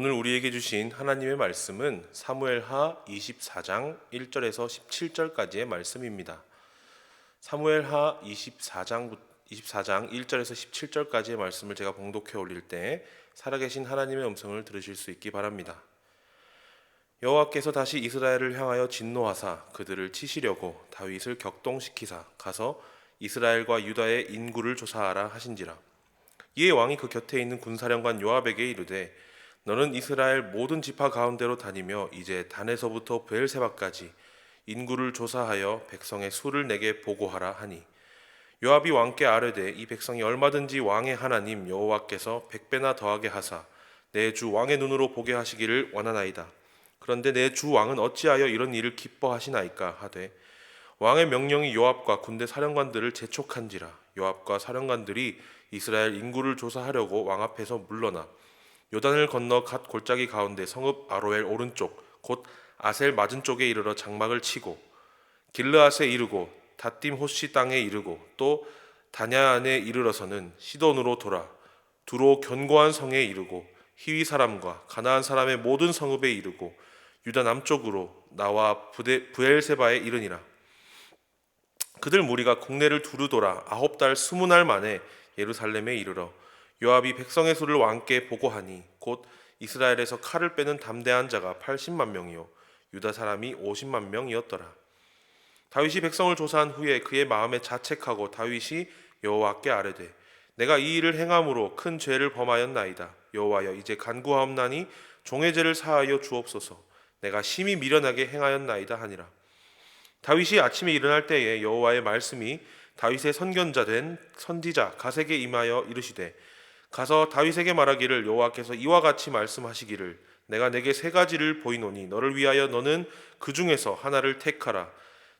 오늘 우리에게 주신 하나님의 말씀은 사무엘하 24장 1절에서 17절까지의 말씀입니다. 사무엘하 24장 24장 1절에서 17절까지의 말씀을 제가 봉독해 올릴 때 살아계신 하나님의 음성을 들으실 수 있기 바랍니다. 여호와께서 다시 이스라엘을 향하여 진노하사 그들을 치시려고 다윗을 격동시키사 가서 이스라엘과 유다의 인구를 조사하라 하신지라 이에 왕이 그 곁에 있는 군사령관 요압에게 이르되 너는 이스라엘 모든 지파 가운데로 다니며 이제 단에서부터 브엘세바까지 인구를 조사하여 백성의 수를 내게 보고하라 하니 요압이 왕께 아뢰되 이 백성이 얼마든지 왕의 하나님 여호와께서 백배나 더하게 하사 내 주 왕의 눈으로 보게 하시기를 원하나이다. 그런데 내 주 왕은 어찌하여 이런 일을 기뻐하시나이까 하되 왕의 명령이 요압과 군대 사령관들을 재촉한지라 요압과 사령관들이 이스라엘 인구를 조사하려고 왕 앞에서 물러나 요단을 건너 갓 골짜기 가운데 성읍 아로엘 오른쪽 곧 아셀 맞은 쪽에 이르러 장막을 치고 길르앗에 이르고 다딤 호시 땅에 이르고 또 다냐안에 이르러서는 시돈으로 돌아 두로 견고한 성에 이르고 히위 사람과 가나안 사람의 모든 성읍에 이르고 유다 남쪽으로 나와 부데, 부엘세바에 이르니라. 그들 무리가 국내를 두루 돌아 아홉 달 스무 날 만에 예루살렘에 이르러 요압이 백성의 수를 왕께 보고하니 곧 이스라엘에서 칼을 빼는 담대한 자가 80만 명이요 유다 사람이 50만 명이었더라. 다윗이 백성을 조사한 후에 그의 마음에 자책하고 다윗이 여호와께 아뢰되 내가 이 일을 행함으로 큰 죄를 범하였나이다. 여호와여 이제 간구하옵나니 종의 죄를 사하여 주옵소서. 내가 심히 미련하게 행하였나이다 하니라. 다윗이 아침에 일어날 때에 여호와의 말씀이 다윗의 선견자 된 선지자 가세게 임하여 이르시되 가서 다윗에게 말하기를 여호와께서 이와 같이 말씀하시기를 내가 내게 세 가지를 보이노니 너를 위하여 너는 그 중에서 하나를 택하라.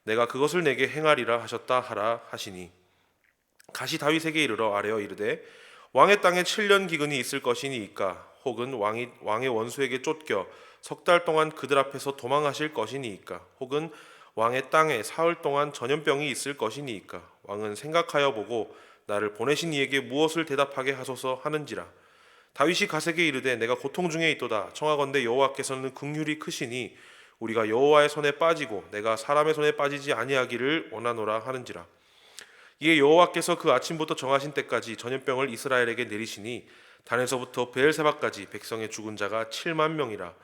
내가 그것을 내게 행하리라 하셨다 하라 하시니. 가시 다윗에게 이르러 아뢰어 이르되 왕의 땅에 7년 기근이 있을 것이니이까 혹은 왕이 왕의 원수에게 쫓겨 석 달 동안 그들 앞에서 도망하실 것이니이까 혹은 왕의 땅에 사흘 동안 전염병이 있을 것이니이까 왕은 생각하여 보고 나를 보내신 이에게 무엇을 대답하게 하소서 하는지라. 다윗이 가세게 이르되 내가 고통 중에 있도다. 청하건대 여호와께서는 긍휼이 크시니 우리가 여호와의 손에 빠지고 내가 사람의 손에 빠지지 아니하기를 원하노라 하는지라. 이에 여호와께서 그 아침부터 정하신 때까지 전염병을 이스라엘에게 내리시니 단에서부터 베엘세바까지 백성의 죽은 자가 7만 명이라.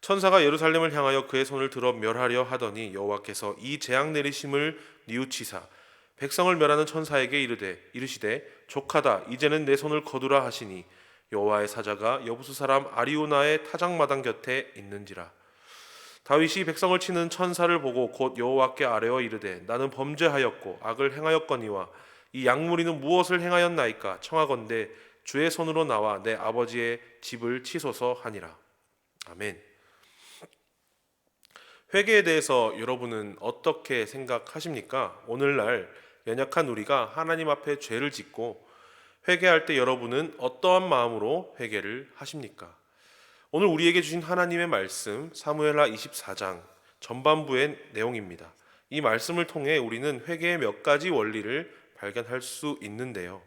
천사가 예루살렘을 향하여 그의 손을 들어 멸하려 하더니 여호와께서 이 재앙 내리심을 뉘우치사 백성을 멸하는 천사에게 이르되 이르시되 족하다 이제는 내 손을 거두라 하시니 여호와의 사자가 여부수 사람 아리우나의 타작 마당 곁에 있는지라 다윗이 백성을 치는 천사를 보고 곧 여호와께 아뢰어 이르되 나는 범죄하였고 악을 행하였거니와 이 양무리는 무엇을 행하였나이까 청하건대 주의 손으로 나와 내 아버지의 집을 치소서 하니라 아멘. 회개에 대해서 여러분은 어떻게 생각하십니까? 오늘날 연약한 우리가 하나님 앞에 죄를 짓고 회개할 때 여러분은 어떠한 마음으로 회개를 하십니까? 오늘 우리에게 주신 하나님의 말씀 사무엘하 24장 전반부의 내용입니다. 이 말씀을 통해 우리는 회개의 몇 가지 원리를 발견할 수 있는데요.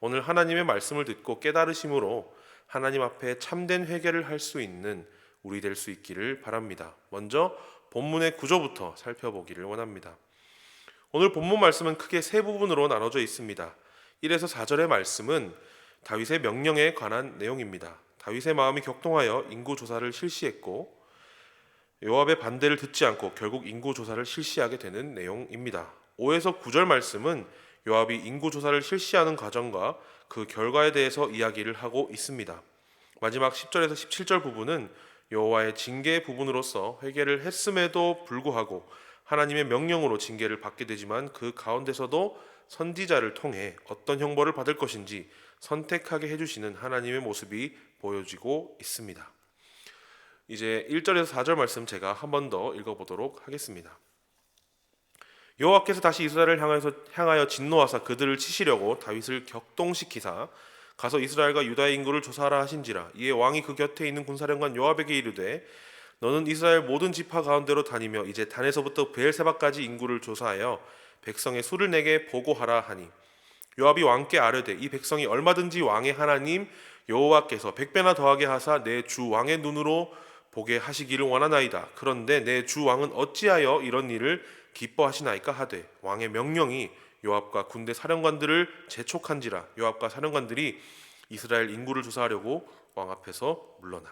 오늘 하나님의 말씀을 듣고 깨달으심으로 하나님 앞에 참된 회개를 할 수 있는 우리 될 수 있기를 바랍니다. 먼저 본문의 구조부터 살펴보기를 원합니다. 오늘 본문 말씀은 크게 세 부분으로 나눠져 있습니다. 1에서 4절의 말씀은 다윗의 명령에 관한 내용입니다. 다윗의 마음이 격동하여 인구 조사를 실시했고 요압의 반대를 듣지 않고 결국 인구 조사를 실시하게 되는 내용입니다. 5에서 9절 말씀은 요압이 인구 조사를 실시하는 과정과 그 결과에 대해서 이야기를 하고 있습니다. 마지막 10절에서 17절 부분은 여호와의 징계 부분으로서 회개를 했음에도 불구하고 하나님의 명령으로 징계를 받게 되지만 그 가운데서도 선지자를 통해 어떤 형벌을 받을 것인지 선택하게 해주시는 하나님의 모습이 보여지고 있습니다. 이제 1절에서 4절 말씀 제가 한 번 더 읽어보도록 하겠습니다. 여호와께서 다시 이스라엘을 향하여서 향하여 진노하사 그들을 치시려고 다윗을 격동시키사 가서 이스라엘과 유다의 인구를 조사하라 하신지라 이에 왕이 그 곁에 있는 군사령관 요압에게 이르되 너는 이스라엘 모든 지파 가운데로 다니며 이제 단에서부터 베엘세바까지 인구를 조사하여 백성의 수를 내게 보고하라 하니. 요압이 왕께 아뢰되 이 백성이 얼마든지 왕의 하나님 여호와께서 백배나 더하게 하사 내 주 왕의 눈으로 보게 하시기를 원하나이다. 그런데 내 주 왕은 어찌하여 이런 일을 기뻐하시나이까 하되 왕의 명령이 요압과 군대 사령관들을 재촉한지라. 요압과 사령관들이 이스라엘 인구를 조사하려고 왕 앞에서 물러나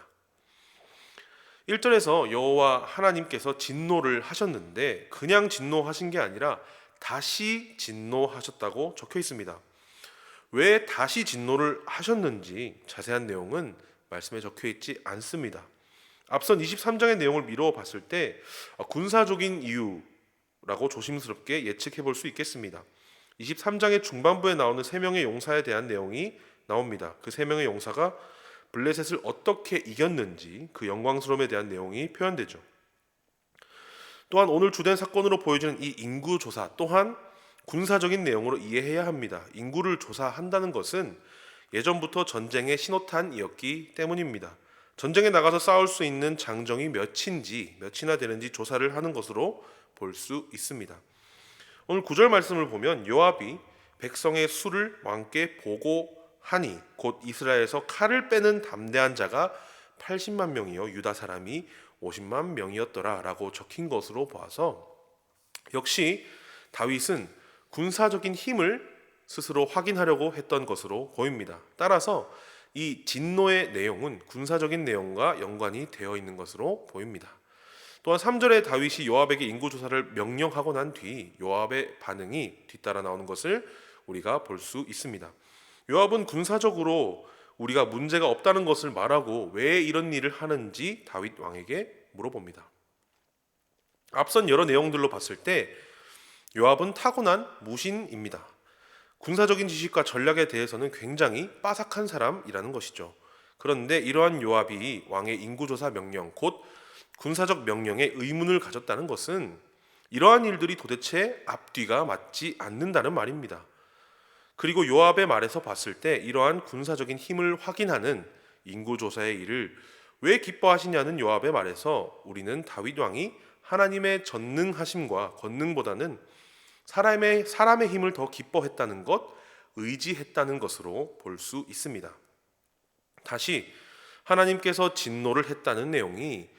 1절에서 여호와 하나님께서 진노를 하셨는데 그냥 진노하신 게 아니라 다시 진노하셨다고 적혀 있습니다. 왜 다시 진노를 하셨는지 자세한 내용은 말씀에 적혀 있지 않습니다. 앞선 23장의 내용을 미루어 봤을 때 군사적인 이유라고 조심스럽게 예측해 볼 수 있겠습니다. 23장의 중반부에 나오는 세 명의 용사에 대한 내용이 나옵니다. 그 세 명의 용사가 블레셋을 어떻게 이겼는지 그 영광스러움에 대한 내용이 표현되죠. 또한 오늘 주된 사건으로 보여지는 이 인구 조사 또한 군사적인 내용으로 이해해야 합니다. 인구를 조사한다는 것은 예전부터 전쟁의 신호탄이었기 때문입니다. 전쟁에 나가서 싸울 수 있는 장정이 몇인지 몇이나 되는지 조사를 하는 것으로 볼 수 있습니다. 오늘 구절 말씀을 보면 요압이 백성의 수를 왕께 보고 하니 곧 이스라엘에서 칼을 빼는 담대한 자가 80만 명이요 유다 사람이 50만 명이었더라라고 적힌 것으로 보아서 역시 다윗은 군사적인 힘을 스스로 확인하려고 했던 것으로 보입니다. 따라서 이 진노의 내용은 군사적인 내용과 연관이 되어 있는 것으로 보입니다. 또한 3절에 다윗이 요압에게 인구 조사를 명령하고 난 뒤 요압의 반응이 뒤따라 나오는 것을 우리가 볼 수 있습니다. 요압은 군사적으로 우리가 문제가 없다는 것을 말하고 왜 이런 일을 하는지 다윗 왕에게 물어봅니다. 앞선 여러 내용들로 봤을 때 요압은 타고난 무신입니다. 군사적인 지식과 전략에 대해서는 굉장히 빠삭한 사람이라는 것이죠. 그런데 이러한 요압이 왕의 인구조사 명령, 곧 군사적 명령에 의문을 가졌다는 것은 이러한 일들이 도대체 앞뒤가 맞지 않는다는 말입니다. 그리고 요압의 말에서 봤을 때 이러한 군사적인 힘을 확인하는 인구 조사의 일을 왜 기뻐하시냐는 요압의 말에서 우리는 다윗 왕이 하나님의 전능하심과 권능보다는 사람의 사람의 힘을 더 기뻐했다는 것, 의지했다는 것으로 볼 수 있습니다. 다시 하나님께서 진노를 했다는 내용이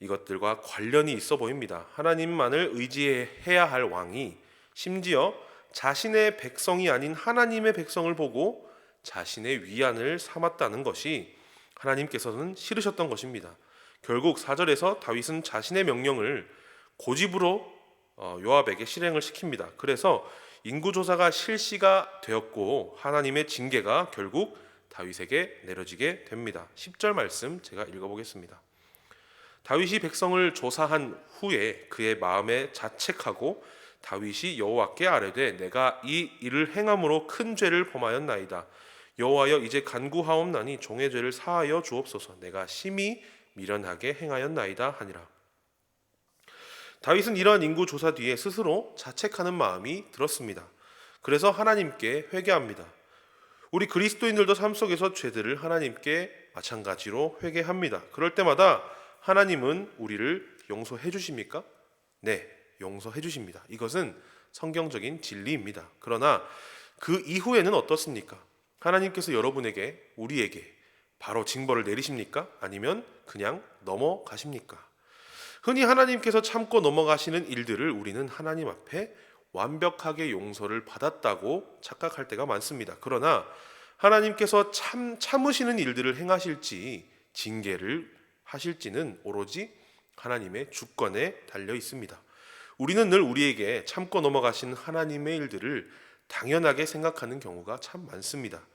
이것들과 관련이 있어 보입니다. 하나님만을 의지해야 할 왕이 심지어 자신의 백성이 아닌 하나님의 백성을 보고 자신의 위안을 삼았다는 것이 하나님께서는 싫으셨던 것입니다. 결국 4절에서 다윗은 자신의 명령을 고집으로 어, 요압에게 실행을 시킵니다. 그래서 인구 조사가 실시가 되었고 하나님의 징계가 결국 다윗에게 내려지게 됩니다. 10절 말씀 제가 읽어 보겠습니다. 다윗이 백성을 조사한 후에 그의 마음에 자책하고 다윗이 여호와께 아뢰되 내가 이 일을 행함으로 큰 죄를 범하였나이다. 여호와여 이제 간구하옵나니 종의 죄를 사하여 주옵소서. 내가 심히 미련하게 행하였나이다 하니라. 다윗은 이러한 인구 조사 뒤에 스스로 자책하는 마음이 들었습니다. 그래서 하나님께 회개합니다. 우리 그리스도인들도 삶 속에서 죄들을 하나님께 마찬가지로 회개합니다. 그럴 때마다 하나님은 우리를 용서해 주십니까? 네, 용서해 주십니다. 이것은 성경적인 진리입니다. 그러나 그 이후에는 어떻습니까? 하나님께서 여러분에게 우리에게 바로 징벌을 내리십니까? 아니면 그냥 넘어가십니까? 흔히 하나님께서 참고 넘어가시는 일들을 우리는 하나님 앞에 완벽하게 용서를 받았다고 착각할 때가 많습니다. 그러나 하나님께서 참 참으시는 일들을 행하실지 징계를 하실지는 오로지 하나님의 주권에 달려 있습니다. 우리는 늘 우리에게 참고 넘어가신 하나님의 일들을 당연하게 생각하는 경우가 참 많습니다.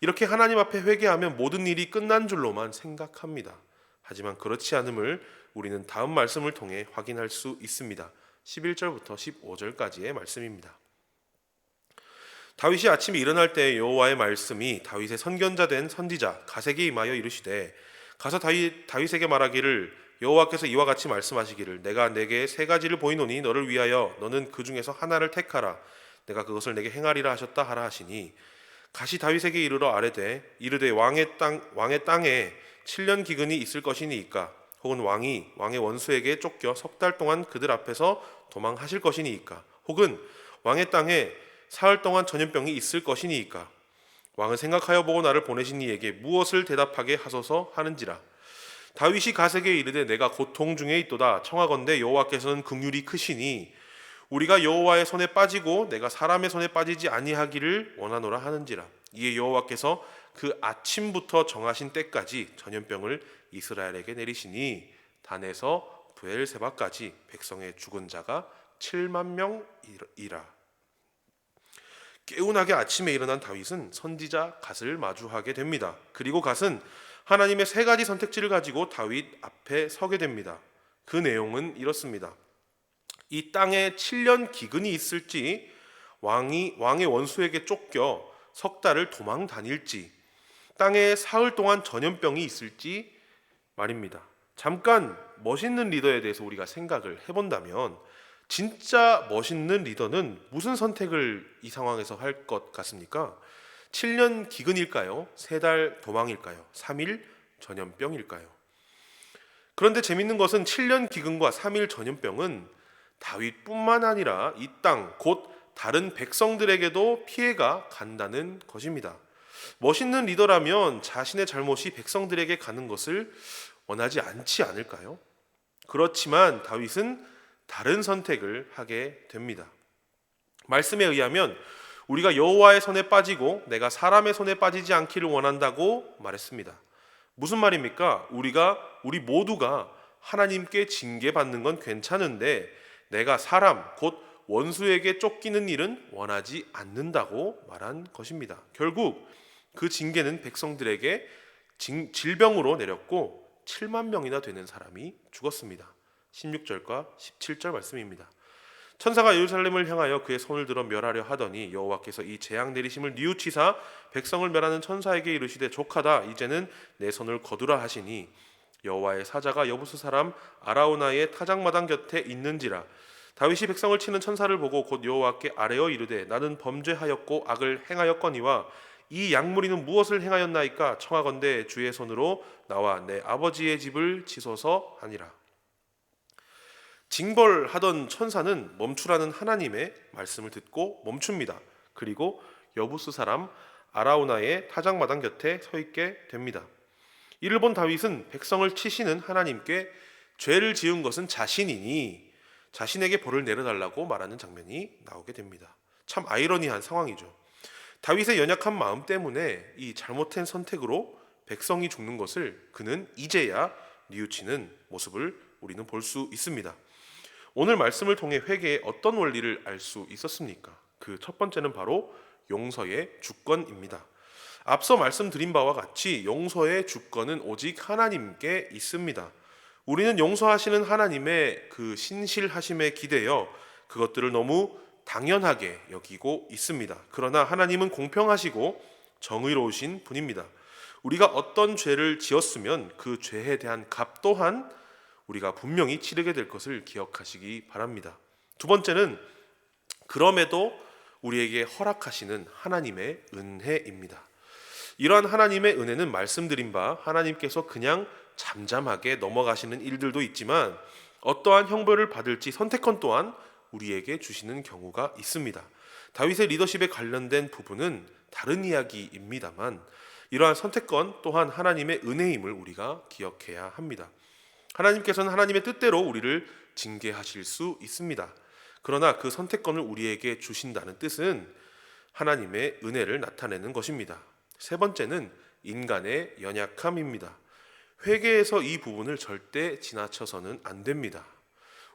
이렇게 하나님 앞에 회개하면 모든 일이 끝난 줄로만 생각합니다. 하지만 그렇지 않음을 우리는 다음 말씀을 통해 확인할 수 있습니다. 11절부터 15절까지의 말씀입니다. 다윗이 아침에 일어날 때 여호와의 말씀이 다윗의 선견자 된 선지자 가세게 임하여 이르시되 가서 다윗, 다윗에게 말하기를 여호와께서 이와 같이 말씀하시기를 내가 내게 세 가지를 보이노니 너를 위하여 너는 그 중에서 하나를 택하라. 내가 그것을 내게 행하리라 하셨다 하라 하시니 가시 다윗에게 이르러 아뢰되 이르되 왕의 땅 왕의 땅에 7년 기근이 있을 것이니이까. 혹은 왕이 왕의 원수에게 쫓겨 석 달 동안 그들 앞에서 도망하실 것이니이까. 혹은 왕의 땅에 사흘 동안 전염병이 있을 것이니이까. 왕은 생각하여 보고 나를 보내신 이에게 무엇을 대답하게 하소서 하는지라 다윗이 가세게 이르되 내가 고통 중에 있도다. 청하건대 여호와께서는 긍휼이 크시니 우리가 여호와의 손에 빠지고 내가 사람의 손에 빠지지 아니하기를 원하노라 하는지라. 이에 여호와께서 그 아침부터 정하신 때까지 전염병을 이스라엘에게 내리시니 단에서 부엘세바까지 백성의 죽은 자가 7만 명이라. 깨운하게 아침에 일어난 다윗은 선지자 갓을 마주하게 됩니다. 그리고 갓은 하나님의 세 가지 선택지를 가지고 다윗 앞에 서게 됩니다. 그 내용은 이렇습니다. 이 땅에 7년 기근이 있을지 왕이 왕의 원수에게 쫓겨 석 달을 도망 다닐지 땅에 사흘 동안 전염병이 있을지 말입니다. 잠깐 멋있는 리더에 대해서 우리가 생각을 해본다면 진짜 멋있는 리더는 무슨 선택을 이 상황에서 할 것 같습니까? 7년 기근일까요? 3달 도망일까요? 3일 전염병일까요? 그런데 재밌는 것은 7년 기근과 3일 전염병은 다윗뿐만 아니라 이 땅 곧 다른 백성들에게도 피해가 간다는 것입니다. 멋있는 리더라면 자신의 잘못이 백성들에게 가는 것을 원하지 않지 않을까요? 그렇지만 다윗은 다른 선택을 하게 됩니다. 말씀에 의하면 우리가 여호와의 손에 빠지고 내가 사람의 손에 빠지지 않기를 원한다고 말했습니다. 무슨 말입니까? 우리가 우리 모두가 하나님께 징계받는 건 괜찮은데 내가 사람 곧 원수에게 쫓기는 일은 원하지 않는다고 말한 것입니다. 결국 그 징계는 백성들에게 징- 질병으로 내렸고 7만 명이나 되는 사람이 죽었습니다. 16절과 17절 말씀입니다. 천사가 예루살렘을 향하여 그의 손을 들어 멸하려 하더니 여호와께서 이 재앙 내리심을 뉘우치사 백성을 멸하는 천사에게 이르시되 족하다 이제는 내 손을 거두라 하시니 여호와의 사자가 여부스 사람 아라우나의 타작마당 곁에 있는지라. 다윗이 백성을 치는 천사를 보고 곧 여호와께 아뢰어 이르되 나는 범죄하였고 악을 행하였거니와 이 약물이는 무엇을 행하였나이까 청하건대 주의 손으로 나와 내 아버지의 집을 치소서 하니라 징벌하던 천사는 멈추라는 하나님의 말씀을 듣고 멈춥니다. 그리고 여부스 사람 아라우나의 타작마당 곁에 서 있게 됩니다. 이를 본 다윗은 백성을 치시는 하나님께 죄를 지은 것은 자신이니 자신에게 벌을 내려달라고 말하는 장면이 나오게 됩니다. 참 아이러니한 상황이죠. 다윗의 연약한 마음 때문에 이 잘못된 선택으로 백성이 죽는 것을 그는 이제야 뉘우치는 모습을 우리는 볼 수 있습니다. 오늘 말씀을 통해 회개의 어떤 원리를 알 수 있었습니까? 그 첫 번째는 바로 용서의 주권입니다. 앞서 말씀드린 바와 같이 용서의 주권은 오직 하나님께 있습니다. 우리는 용서하시는 하나님의 그 신실하심에 기대어 그것들을 너무 당연하게 여기고 있습니다. 그러나 하나님은 공평하시고 정의로우신 분입니다. 우리가 어떤 죄를 지었으면 그 죄에 대한 값 또한 우리가 분명히 치르게 될 것을 기억하시기 바랍니다. 두 번째는 그럼에도 우리에게 허락하시는 하나님의 은혜입니다. 이러한 하나님의 은혜는 말씀드린 바 하나님께서 그냥 잠잠하게 넘어가시는 일들도 있지만 어떠한 형벌을 받을지 선택권 또한 우리에게 주시는 경우가 있습니다. 다윗의 리더십에 관련된 부분은 다른 이야기입니다만 이러한 선택권 또한 하나님의 은혜임을 우리가 기억해야 합니다. 하나님께서는 하나님의 뜻대로 우리를 징계하실 수 있습니다. 그러나 그 선택권을 우리에게 주신다는 뜻은 하나님의 은혜를 나타내는 것입니다. 세 번째는 인간의 연약함입니다. 회개에서 이 부분을 절대 지나쳐서는 안 됩니다.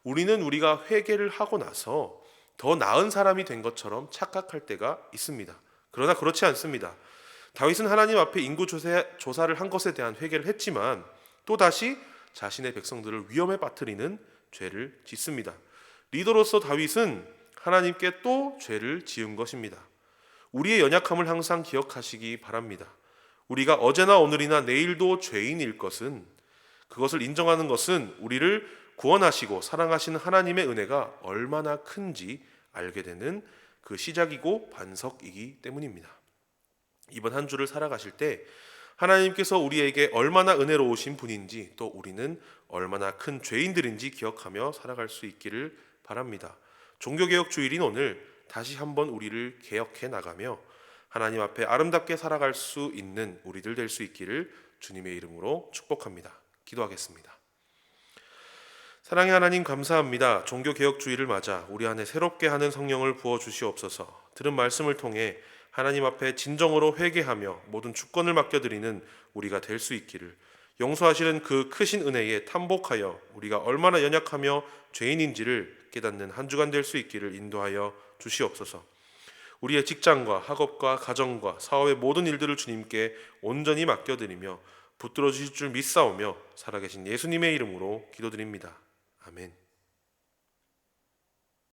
우리는 우리가 회개를 하고 나서 더 나은 사람이 된 것처럼 착각할 때가 있습니다. 그러나 그렇지 않습니다. 다윗은 하나님 앞에 인구 조사, 조사를 한 것에 대한 회개를 했지만 또 다시 자신의 백성들을 위험에 빠뜨리는 죄를 짓습니다. 리더로서 다윗은 하나님께 또 죄를 지은 것입니다. 우리의 연약함을 항상 기억하시기 바랍니다. 우리가 어제나 오늘이나 내일도 죄인일 것은 그것을 인정하는 것은 우리를 구원하시고 사랑하시는 하나님의 은혜가 얼마나 큰지 알게 되는 그 시작이고 반석이기 때문입니다. 이번 한 주를 살아가실 때 하나님께서 우리에게 얼마나 은혜로우신 분인지 또 우리는 얼마나 큰 죄인들인지 기억하며 살아갈 수 있기를 바랍니다. 종교개혁 주일인 오늘 다시 한번 우리를 개혁해 나가며 하나님 앞에 아름답게 살아갈 수 있는 우리들 될 수 있기를 주님의 이름으로 축복합니다. 기도하겠습니다. 사랑의 하나님 감사합니다. 종교 개혁주의를 맞아 우리 안에 새롭게 하는 성령을 부어 주시옵소서. 들은 말씀을 통해 하나님 앞에 진정으로 회개하며 모든 주권을 맡겨드리는 우리가 될 수 있기를 용서하시는 그 크신 은혜에 탐복하여 우리가 얼마나 연약하며 죄인인지를 깨닫는 한 주간 될 수 있기를 인도하여 주시옵소서. 우리의 직장과 학업과 가정과 사업의 모든 일들을 주님께 온전히 맡겨드리며 붙들어 주실 줄 믿사오며 살아계신 예수님의 이름으로 기도드립니다. 아멘.